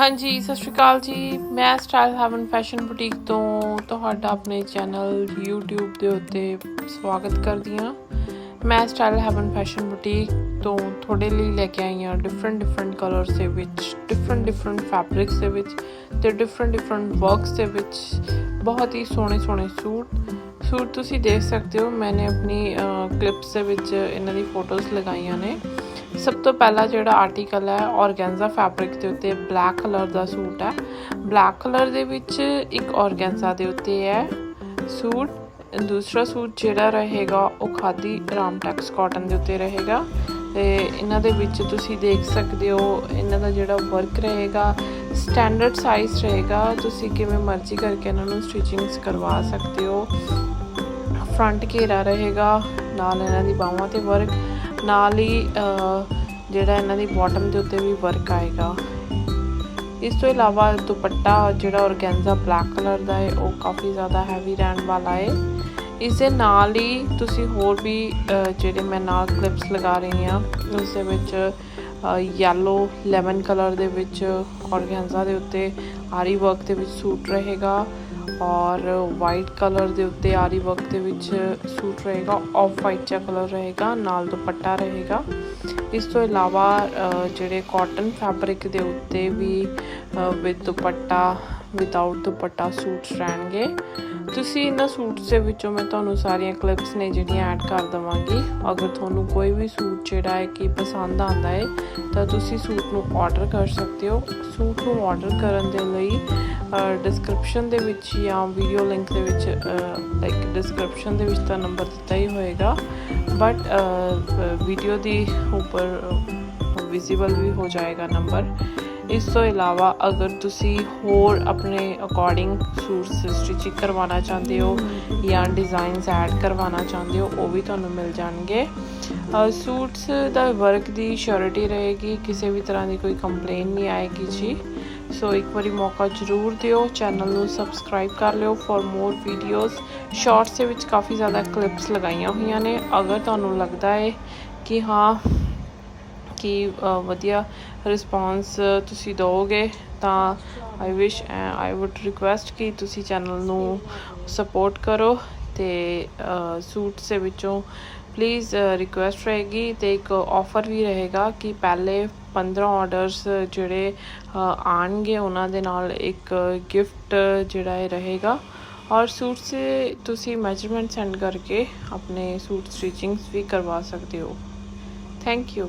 ਹਾਂਜੀ, ਸਤਿ ਸ਼੍ਰੀ ਅਕਾਲ ਜੀ। ਮੈਂ ਸਟਾਈਲ ਹੈਵਨ ਫੈਸ਼ਨ ਬੁਟੀਕ ਤੋਂ ਤੁਹਾਡਾ ਆਪਣੇ ਚੈਨਲ YouTube ਦੇ ਉੱਤੇ ਸਵਾਗਤ ਕਰਦੀ ਹਾਂ। ਮੈਂ ਸਟਾਈਲ ਹੈਵਨ ਫੈਸ਼ਨ ਬੁਟੀਕ ਤੋਂ ਤੁਹਾਡੇ ਲਈ ਲੈ ਕੇ ਆਈ ਹਾਂ ਡਿਫਰੈਂਟ ਡਿਫਰੈਂਟ ਕਲਰਸ ਦੇ ਵਿੱਚ ਡਿਫਰੈਂਟ ਡਿਫਰੈਂਟ ਫੈਬਰਿਕਸ ਦੇ ਵਿੱਚ ਤੇ ਡਿਫਰੈਂਟ ਡਿਫਰੈਂਟ ਵਰਕਸ ਦੇ ਵਿੱਚ ਬਹੁਤ ਹੀ ਸੋਹਣੇ ਸੋਹਣੇ ਸੂਟ। ਸੂਟ ਤੁਸੀਂ ਦੇਖ ਸਕਦੇ ਹੋ ਮੈंने ਆਪਣੀ ਕਲਿੱਪਸ ਦੇ ਵਿੱਚ ਇਹਨਾਂ ਦੀ ਫੋਟੋਜ਼ ਲਗਾਈਆਂ ਨੇ। ਸਭ ਤੋਂ ਪਹਿਲਾ ਜਿਹੜਾ ਆਰਟੀਕਲ ਹੈ ਔਰਗੈਂਜ਼ਾ ਫੈਬਰਿਕ ਦੇ ਉੱਤੇ ਬਲੈਕ ਕਲਰ ਦਾ ਸੂਟ ਹੈ। ਬਲੈਕ ਕਲਰ ਦੇ ਵਿੱਚ ਇੱਕ ਔਰਗੈਂਜ਼ਾ ਦੇ ਉੱਤੇ ਹੈ ਸੂਟ। ਦੂਸਰਾ ਸੂਟ ਜਿਹੜਾ ਰਹੇਗਾ, ਉਹ ਖਾਦੀ ਰਾਮਟੈਕਸ ਕਾਟਨ ਦੇ ਉੱਤੇ ਰਹੇਗਾ। ਤੇ ਇਹਨਾਂ ਦੇ ਵਿੱਚ ਤੁਸੀਂ ਦੇਖ ਸਕਦੇ ਹੋ, ਇਹਨਾਂ ਦਾ ਜਿਹੜਾ ਵਰਕ ਰਹੇਗਾ ਸਟੈਂਡਰਡ ਸਾਈਜ਼ ਰਹੇਗਾ। ਤੁਸੀਂ ਕਿਵੇਂ ਮਰਜ਼ੀ ਕਰਕੇ ਇਹਨਾਂ ਨੂੰ ਸਟਿਚਿੰਗਸ ਕਰਵਾ ਸਕਦੇ ਹੋ। ਫਰੰਟ ਘੇਰਾ ਰਹੇਗਾ, ਨਾਲ ਇਹਨਾਂ ਦੀ ਬਾਹਾਂ ਤੇ ਵਰਕ ਨਾਲ ਹੀ ਜਿਹੜਾ ਇਹਨਾਂ ਦੀ ਬਾਟਮ ਦੇ ਉੱਤੇ ਵੀ ਵਰਕ ਆਏਗਾ। ਇਸ ਤੋਂ ਇਲਾਵਾ ਦੁਪੱਟਾ, ਜਿਹੜਾ ਔਰਗੈਂਜ਼ਾ ਬਲੈਕ ਕਲਰ ਦਾ ਹੈ, ਉਹ ਕਾਫੀ ਜ਼ਿਆਦਾ ਹੈਵੀ ਰਹਿਣ ਵਾਲਾ ਹੈ। ਇਸ ਦੇ ਨਾਲ ਹੀ ਤੁਸੀਂ ਹੋਰ ਵੀ ਜਿਹੜੇ ਮੈਂ ਨਾਲ ਕਲਿਪਸ ਲਗਾ ਰਹੀ ਹਾਂ ਉਸ ਦੇ ਵਿੱਚ ਯੈਲੋ ਲੈਮਨ ਕਲਰ ਦੇ ਵਿੱਚ ਔਰਗੈਂਜ਼ਾ ਦੇ ਉੱਤੇ ਆਰੀ ਵਰਕ ਦੇ ਵਿੱਚ ਸੂਟ ਰਹੇਗਾ ਔਰ ਵਾਈਟ ਕਲਰ ਦੇ ਉੱਤੇ ਆਰੀ ਵਰਕ ਦੇ ਵਿੱਚ ਸੂਟ ਰਹੇਗਾ ਆਫ ਵਾਈਟ ਜਿਹਾ ਕਲਰ ਰਹੇਗਾ, ਨਾਲ ਦੁਪੱਟਾ ਰਹੇਗਾ। ਇਸ ਤੋਂ ਇਲਾਵਾ ਜਿਹੜੇ ਕਾਟਨ ਫੈਬਰਿਕ ਦੇ ਉੱਤੇ ਵੀ with dupatta without dupatta suits ਰਹਿਣਗੇ। ਤੁਸੀਂ ਇਹਨਾਂ ਸੂਟਸ ਦੇ ਵਿੱਚੋਂ ਮੈਂ ਤੁਹਾਨੂੰ ਸਾਰੀਆਂ ਕਲਿੱਪਸ ਨੇ ਜਿਹੜੀਆਂ ਐਡ ਕਰ ਦਵਾਂਗੀ। ਅਗਰ ਤੁਹਾਨੂੰ ਕੋਈ ਵੀ ਸੂਟ ਜਿਹੜਾ ਹੈ ਕਿ ਪਸੰਦ ਆਂਦਾ ਹੈ, ਤਾਂ ਤੁਸੀਂ ਸੂਟ ਨੂੰ ਆਰਡਰ ਕਰ ਸਕਦੇ ਹੋ। ਸੂਟ ਨੂੰ ਆਰਡਰ ਕਰਨ ਦੇ ਲਈ ਡਿਸਕ੍ਰਿਪਸ਼ਨ ਦੇ ਵਿੱਚ ਜਾਂ ਵੀਡੀਓ ਲਿੰਕ ਦੇ ਵਿੱਚ ਲਾਈਕ ਡਿਸਕ੍ਰਿਪਸ਼ਨ ਦੇ ਵਿੱਚ ਤਾਂ ਨੰਬਰ ਦਿੱਤਾ ਹੀ ਹੋਏਗਾ ਬਟ ਵੀਡੀਓ ਦੀ ਉੱਪਰ ਵਿਜ਼ੀਬਲ ਵੀ ਹੋ ਜਾਏਗਾ ਨੰਬਰ ਇਸ ਤੋਂ ਇਲਾਵਾ ਅਗਰ ਤੁਸੀਂ ਹੋਰ ਆਪਣੇ ਅਕੋਰਡਿੰਗ ਸੂਟਸ ਸਟਿਚਿੰਗ ਕਰਵਾਉਣਾ ਚਾਹੁੰਦੇ ਹੋ ਜਾਂ ਡਿਜ਼ਾਈਨਸ ਐਡ ਕਰਵਾਉਣਾ ਚਾਹੁੰਦੇ ਹੋ, ਉਹ ਵੀ ਤੁਹਾਨੂੰ ਮਿਲ ਜਾਣਗੇ। ਸੂਟਸ ਦਾ ਵਰਕ ਦੀ ਸ਼ੋਰਿਟੀ ਰਹੇਗੀ, ਕਿਸੇ ਵੀ ਤਰ੍ਹਾਂ ਦੀ ਕੋਈ ਕੰਪਲੇਨ ਨਹੀਂ ਆਏਗੀ ਜੀ। ਸੋ ਇੱਕ ਵਾਰੀ ਮੌਕਾ ਜ਼ਰੂਰ ਦਿਓ ਚੈਨਲ ਨੂੰ ਸਬਸਕ੍ਰਾਈਬ ਕਰ ਲਿਓ ਫॉर ਮੋਰ ਵੀਡੀਓਜ਼ ਸ਼ਾਰਟਸ ਦੇ ਵਿੱਚ ਕਾਫੀ ਜ਼ਿਆਦਾ ਕਲਿੱਪਸ ਲਗਾਈਆਂ ਹੋਈਆਂ ਨੇ। ਅਗਰ ਤੁਹਾਨੂੰ ਲੱਗਦਾ ਹੈ ਕਿ ਹਾਂ, ਕਿ ਵਧੀਆ ਰਿਸਪੌਂਸ ਤੁਸੀਂ ਦਿਓਗੇ, ਤਾਂ ਆਈ ਵਿਸ਼ ਆਈ ਊਡ ਰਿਕੁਐਸਟ ਕਿ ਤੁਸੀਂ ਚੈਨਲ ਨੂੰ ਸਪੋਰਟ ਕਰੋ। ਤੇ ਸੂਟਸ ਦੇ ਵਿੱਚੋਂ ਪਲੀਜ਼ ਰਿਕੁਐਸਟ ਰਹੇਗੀ ਤੇ ਇੱਕ ਆਫਰ ਵੀ ਰਹੇਗਾ ਕਿ ਪਹਿਲੇ 15 ਆਰਡਰਸ ਜਿਹੜੇ ਅ, ਆਣਗੇ ਉਹਨਾਂ ਦੇ ਨਾਲ ਇੱਕ ਗਿਫਟ ਜਿਹੜਾ ਹੈ ਰਹੇਗਾ। ਔਰ ਸੂਟਸ ਤੁਸੀਂ ਮੈਜਰਮੈਂਟ ਸੈਂਡ ਕਰਕੇ ਆਪਣੇ ਸੂਟ ਸਟਿਚਿੰਗਸ ਵੀ ਕਰਵਾ ਸਕਦੇ ਹੋ। Thank you